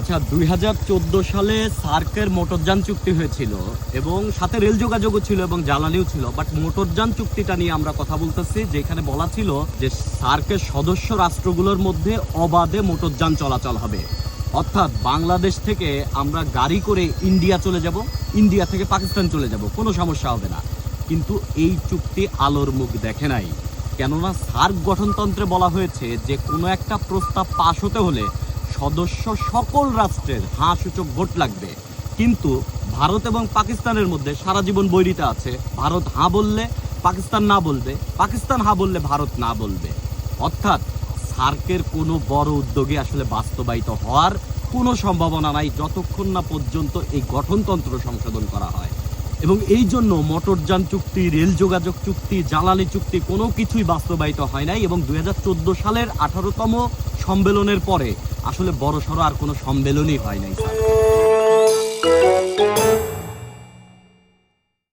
আচ্ছা দুই হাজার চোদ্দ সালে সার্কের মোটরযান চুক্তি হয়েছিল এবং সাথে রেল যোগাযোগও ছিল এবং জ্বালানিও ছিল। বাট মোটরযান চুক্তিটা নিয়ে আমরা কথা বলতেছি, যেখানে বলা ছিল যে সার্কের সদস্য রাষ্ট্রগুলোর মধ্যে অবাধে মোটরযান চলাচল হবে। অর্থাৎ বাংলাদেশ থেকে আমরা গাড়ি করে ইন্ডিয়া চলে যাব, ইন্ডিয়া থেকে পাকিস্তান চলে যাব, কোনো সমস্যা হবে না। কিন্তু এই চুক্তি আলোর মুখ দেখে নাই। কেননা সার্ক গঠনতন্ত্রে বলা হয়েছে যে কোনো একটা প্রস্তাব পাশ হতে হলে সদস্য সকল রাষ্ট্রের হাঁ সূচক ভোট লাগবে। কিন্তু ভারত এবং পাকিস্তানের মধ্যে সারা জীবন বৈরিতা আছে। ভারত হাঁ বললে পাকিস্তান না বলবে, পাকিস্তান হাঁ বললে ভারত না বলবে। অর্থাৎ সার্কের কোনো বড় উদ্যোগে আসলে বাস্তবায়িত হওয়ার কোনো সম্ভাবনা নাই যতক্ষণ না পর্যন্ত এই গঠনতন্ত্র সংশোধন করা হয়। এবং এই জন্য মোটরযান চুক্তি, রেল যোগাযোগ চুক্তি, জ্বালানি চুক্তি কোনো কিছুই বাস্তবায়িত হয় নাই এবং দু হাজার চোদ্দ সালের আঠারোতম সম্মেলনের পরে আসলে বড় সড়ো আর কোনো সম্মেলনই হয় নাই স্যার।